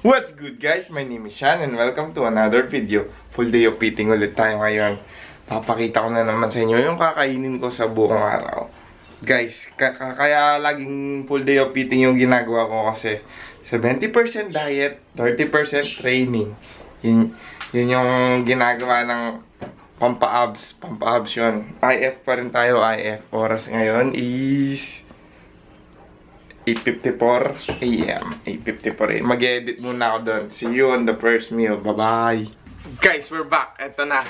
What's good guys? My name is Sean and welcome to another video. Full day of eating ulit tayo ngayon. Papakita ko na naman sa inyo yung kakainin ko sa buong araw. Guys, ka- ka- kaya laging full day of eating yung ginagawa ko kasi 70% diet, 30% training. Yun, yun yung ginagawa ng pampa-abs. Pampa-abs yun. IF pa rin tayo, IF. Oras ngayon is 8.54 a.m. 8.54 a.m. Mag-edit muna ako doon. See you on the first meal. Bye-bye. Guys, we're back. Ito na.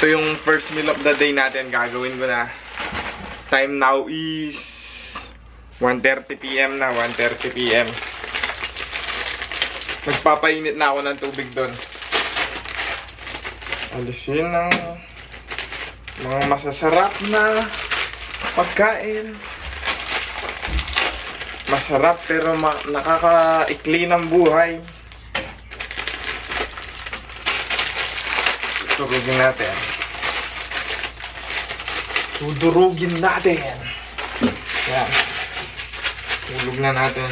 Ito yung first meal of the day natin. Gagawin ko na. Time now is 1.30 p.m. na. 1.30 p.m. Nagpapainit na ako ng tubig doon. Alisin ang mga masasarap na pagkain. Masarap pero ma- nakakaikli ng buhay. Turugin natin. Tudurugin natin. Yan. Tulog na natin.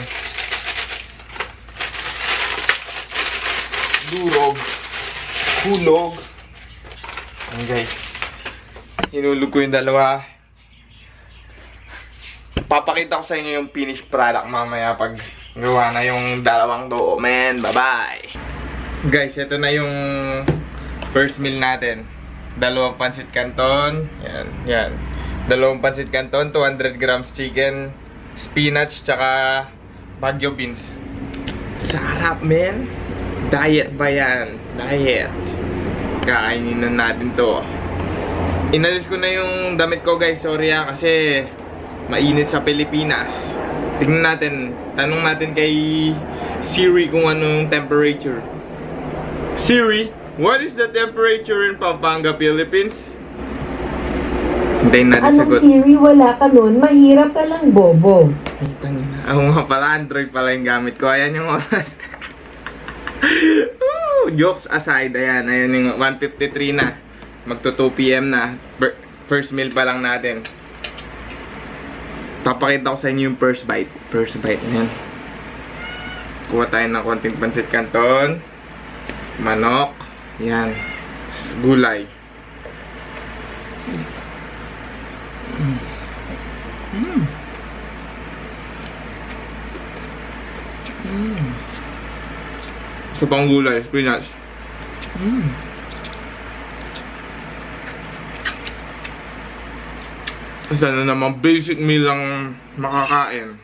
Durog. Hulog. Yan guys. Hinulog ko yung dalawa papakita ko sa inyo yung finished product mamaya pag gawa na yung dalawang doo, man. Bye-bye! Guys, ito na yung first meal natin. Dalawang pansit canton. Yan, yan. Dalawang pansit canton, 200 grams chicken, spinach, tsaka bagyo beans. Sarap, man! Diet ba yan? Diet. Kakainin na natin to. Inalis ko na yung damit ko guys, sorry ah, kasi mainit sa Pilipinas. Tingnan natin, tanong natin kay Siri kung anong temperature. Siri, what is the temperature in Pampanga, Philippines? Hintayin natin Anong sagot. Siri, wala ka nun, mahirap ka lang, bobo. Ay, tangina. Ako nga pala, Android pala yung gamit ko. Ayan yung oras. Woo! Jokes aside, ayan. Ayan yung 1.53 na. Magto 2 p.m. na. Ber- First meal pa lang natin. Papakita ko sa inyo yung first bite. First bite na yan. Kuha tayo ng konting pansit canton. Manok. Yan. Gulay. Mm. Mm. Mm. Sa pang gulay, spinach. Mm. Sana naman basic meal lang makakain.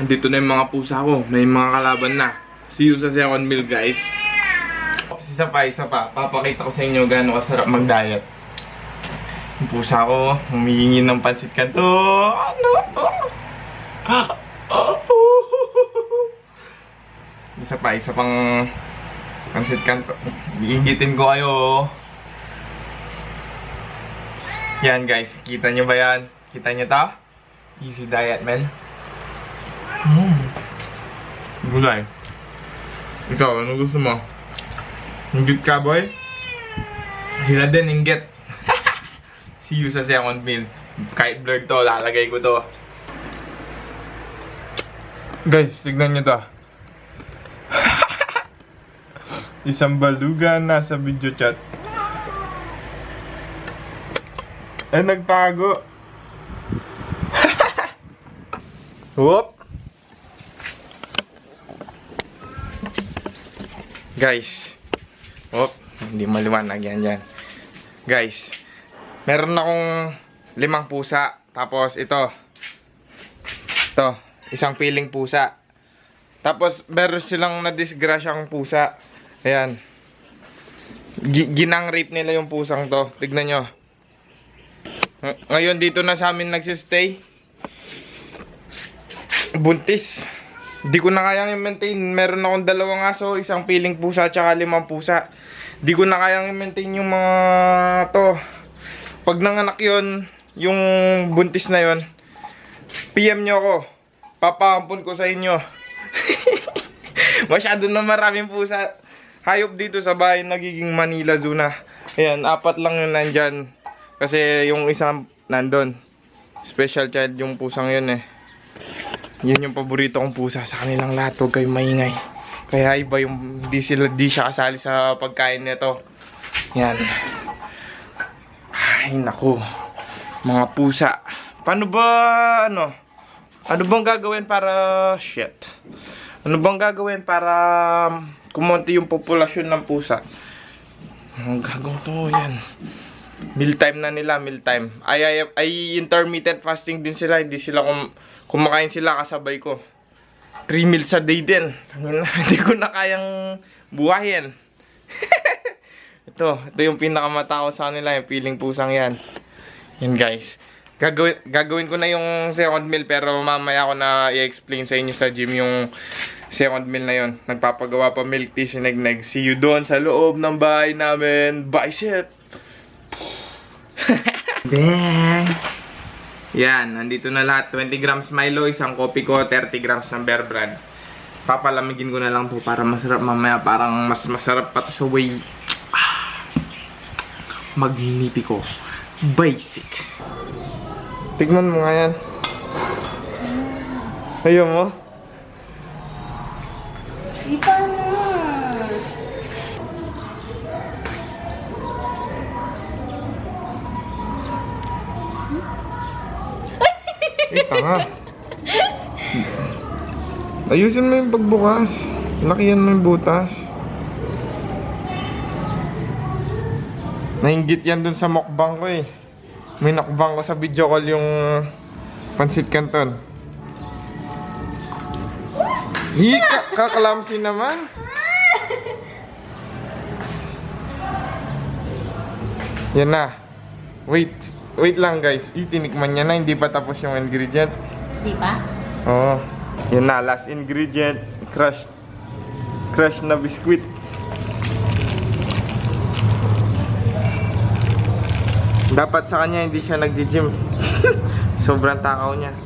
Andito na yung mga pusa ko. May mga kalaban na. See you sa second meal, guys. Isa pa, isa pa. Papakita ko sa inyo gaano kasarap mag-diet. Yung pusa ko, humihingi ng pansit kanto. Ano? Isa pa, isa pang pansit kanto. Iingitin ko kayo. Yan guys, kita nyo ba yan? Kita nyo to? Easy diet, man. Mm. Gulay. Ikaw, ano gusto mo? Inggit ka, boy? Hila din, inggit. See you sa second meal. Kahit blurred to, lalagay ko to. Guys, tignan nyo to. Isang balugan nasa video chat. Eh, nagtago. Whoop! Guys. Whoop. Hindi maliwanag yan dyan. Guys. Meron akong limang pusa. Tapos ito. Ito. Isang piling pusa. Tapos meron silang na-disgrasyang pusa. Ayan. Gi- ginang rape nila yung pusang to. Tignan nyo. Ng- Ngayon dito na sa amin nagsistay. Buntis. Di ko na kayang i-maintain. Meron akong dalawang aso, isang piling pusa, tsaka limang pusa. Di ko na kayang i-maintain yung mga to. Pag nanganak yon yung buntis na yon PM nyo ako. Papaampun ko sa inyo. Masyado na maraming pusa. Hayop dito sa bahay, nagiging Manila Zoo na. Ayan, apat lang yun nandyan. Kasi yung isang nandun. Special child yung pusang yun eh. Yun yung paborito kong pusa sa kanilang lahat. Huwag kayong maingay. Kaya iba yung di, sila, di siya kasali sa pagkain nito. Yan. Ay, naku. Mga pusa. Paano ba, ano? Ano bang gagawin para, shit. Ano bang gagawin para um, kumonti yung populasyon ng pusa? Ang gagawin to, yan. Meal time na nila, meal time. Ay, ay, ay intermittent fasting din sila. Hindi sila kum kumakain sila kasabay ko. 3 meals a day din. Hindi ko na kayang buhayin. ito, ito yung pinakamatao sa kanila, yung feeling pusang yan. Yan guys. Gagawin, gagawin ko na yung second meal pero mamaya ako na i-explain sa inyo sa gym yung second meal na yon. Nagpapagawa pa milk tea si Negneg. See you doon sa loob ng bahay namin. Bicep! Bang! Yan, nandito na lahat. 20 grams Milo, isang kopi ko, 30 grams ng Bear Brand. Papalamigin ko na lang to para masarap mamaya. Parang mas masarap pa to sa way. Ah, Magnifico. Basic. Tignan mo nga yan. Ayaw mo? Ipa Eh, tanga. Ayusin mo yung pagbukas. Lakihan mo yung butas. Nainggit yan dun sa mukbang ko eh. May nakbang ko sa video call yung pansit canton. Hika, kakalamsi naman. Yan na. Wait. Wait lang guys. Itinikman niya na. Hindi pa tapos yung ingredient. Di ba? Oo. Yan na, last ingredient, crushed crushed na biskuit. Dapat sa kanya hindi siya nagji-gym. Sobrang takaw niya.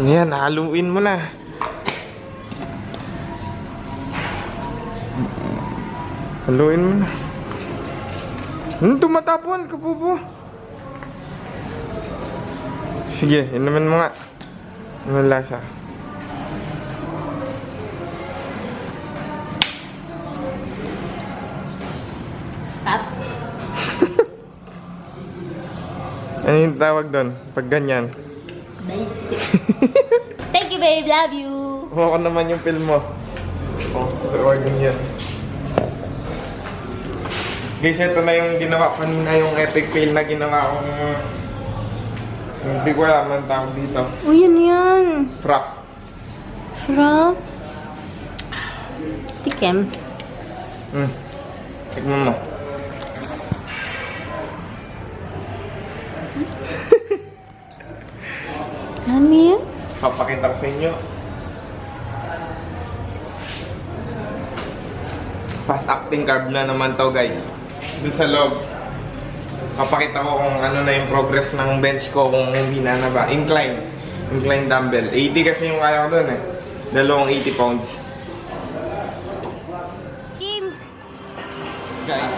Yan, haluin mo na. Haluin mo na. Hmm, tumatapon, kapupo. Sige, inumin mo nga. Ano lasa? Tap. Ano yung tawag doon? Pag ganyan. Basic. Thank you, babe. Love you. Kuha ko naman yung film mo. Oh, recording yan. Guys, ito na yung ginawa kanina, yung epic fail na ginawa kong... Hindi ko alam ang tawag dito. Oh, yun yan. Frap. From? Tikem. Hmm. Tignan mo. Ano yan? Papakita ko sa inyo. Fast acting carb na naman to guys. Dun sa loob. Papakita ko kung ano na yung progress ng bench ko kung humina na ba. Incline. Incline dumbbell. 80 kasi yung kaya ko dun eh. Dalawang 80 pounds. Kim. Guys,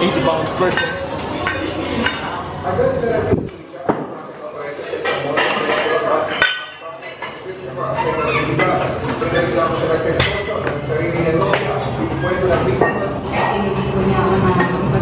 80 pounds per set.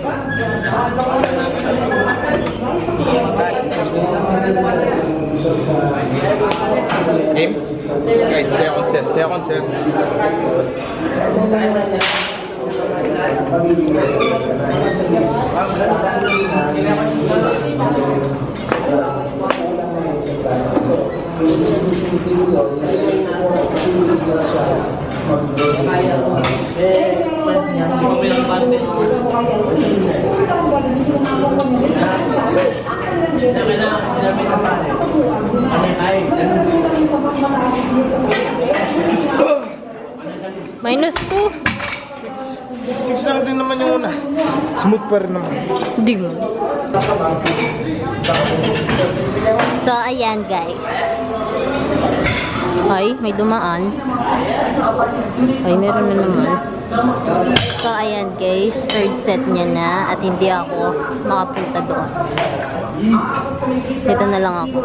Game? Guys, saya onset, saya onset. Thank you. Minus 2. 6 lang din naman yung una. Smooth pa rin naman. Hindi mo. So, ayan guys. Ay, may dumaan. Ay, meron na naman. So, ayan guys. Third set niya na at hindi ako makapunta doon. Dito na lang ako.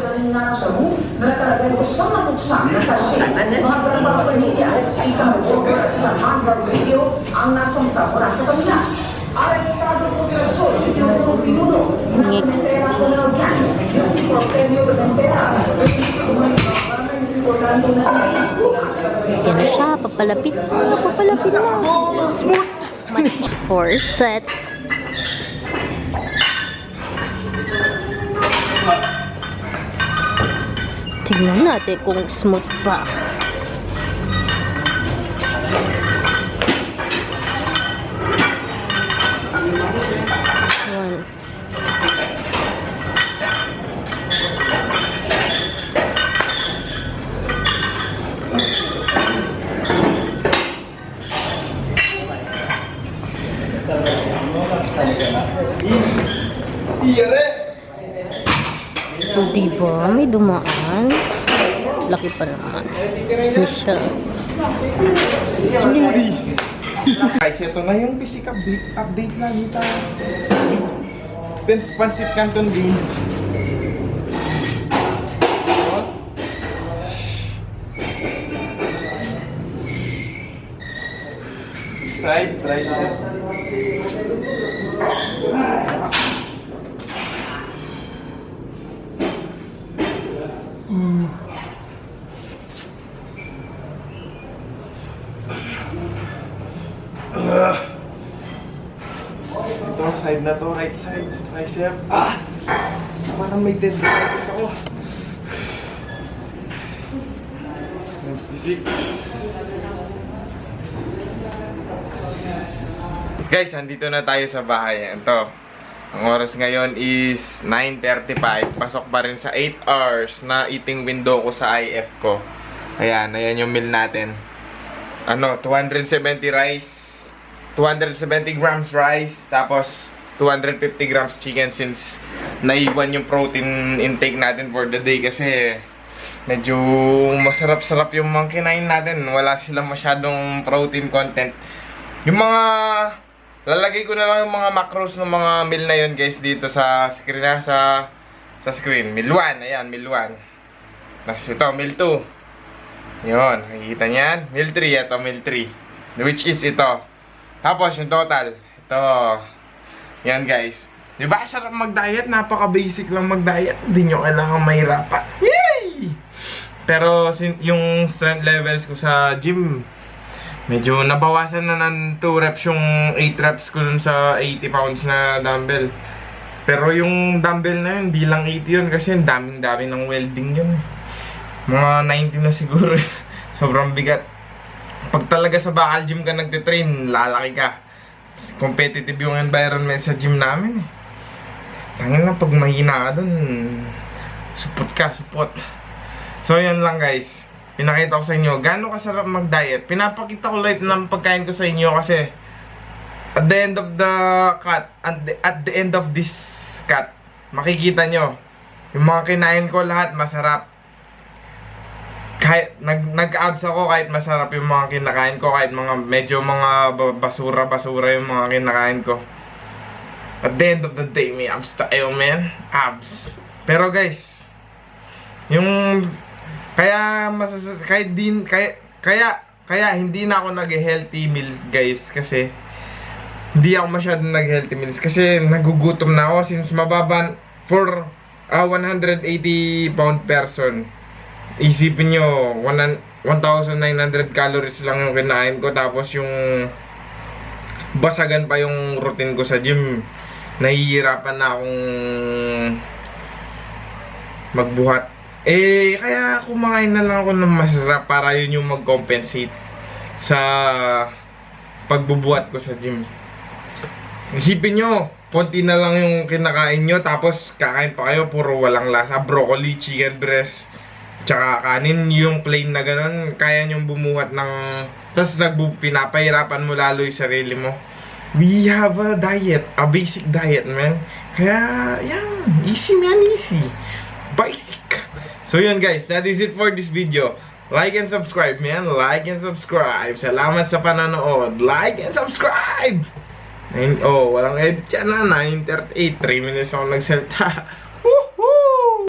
Ngik. Yan na siya, papalapit. Papalapit na. Smooth! Match set. Tignan natin kung smooth pa. One. Iyare! Di ba? May dumaan. Laki pa naman. Ni siya. Smoothie! Guys, ito na yung basic update, update na nita. Pins Pancit Canton Beans. Side, tricep. Ito, side na to, right side, tricep. Ah! Parang may legs ako. Next physic. Guys, andito na tayo sa bahay. Ito. Ang oras ngayon is 9.35. Pasok pa rin sa 8 hours na eating window ko sa IF ko. Ayan, ayan yung meal natin. Ano, 270 rice, 270 grams rice, tapos 250 grams chicken since naiwan yung protein intake natin for the day kasi medyo masarap-sarap yung mga kinain natin. Wala silang masyadong protein content. Yung mga lalagay ko na lang yung mga macros ng mga meal na yun guys dito sa screen na sa sa screen. Meal 1, ayan, meal 1. Tapos ito, meal 2. Yun, nakikita niyan. Meal 3, ito meal 3. Which is ito. Tapos yung total, ito. Yan guys. Di ba sarap mag-diet? Napaka-basic lang mag-diet. Hindi nyo kailangan mahirapan. Yay! Pero yung strength levels ko sa gym, medyo nabawasan na ng 2 reps yung 8 reps ko dun sa 80 pounds na dumbbell. Pero yung dumbbell na yun, di lang 80 yun kasi daming-dami ng welding yun. eh. Mga 90 na siguro. Sobrang bigat. Pag talaga sa bakal gym ka nagtitrain, lalaki ka. Competitive yung environment sa gym namin eh. Tangin na pag mahina ka dun, support ka, support. So yan lang guys. Pinakita ko sa inyo, gaano kasarap mag-diet. Pinapakita ko light ng pagkain ko sa inyo kasi at the end of the cut, at the, at the end of this cut, makikita nyo, yung mga kinain ko lahat masarap kahit nag nag-abs ako kahit masarap yung mga kinakain ko kahit mga medyo mga ba- basura-basura yung mga kinakain ko. At the end of the day, may abs tayo, man. Abs. Pero guys, yung kaya masas kahit din kaya kaya kaya hindi na ako nag-healthy meal, guys, kasi hindi ako masyadong nag-healthy meals kasi nagugutom na ako since mababa for a 180 pound person isipin nyo, 1,900 calories lang yung kinain ko tapos yung basagan pa yung routine ko sa gym. Nahihirapan na akong magbuhat. Eh, kaya kumain na lang ako ng masarap para yun yung mag-compensate sa pagbubuhat ko sa gym. Isipin nyo, konti na lang yung kinakain nyo, tapos kakain pa kayo, puro walang lasa, broccoli, chicken breast, tsaka kanin, yung plain na ganun, kaya nyong bumuhat ng, tapos nagbu, pinapahirapan mo lalo yung sarili mo. We have a diet, a basic diet, man. Kaya, yan, easy man, easy. Basic. So yun guys, that is it for this video. Like and subscribe, man. Like and subscribe. Salamat sa panonood. Like and subscribe! Nine, oh, walang edit yan na. 9.38. 3 minutes ako nagsalita.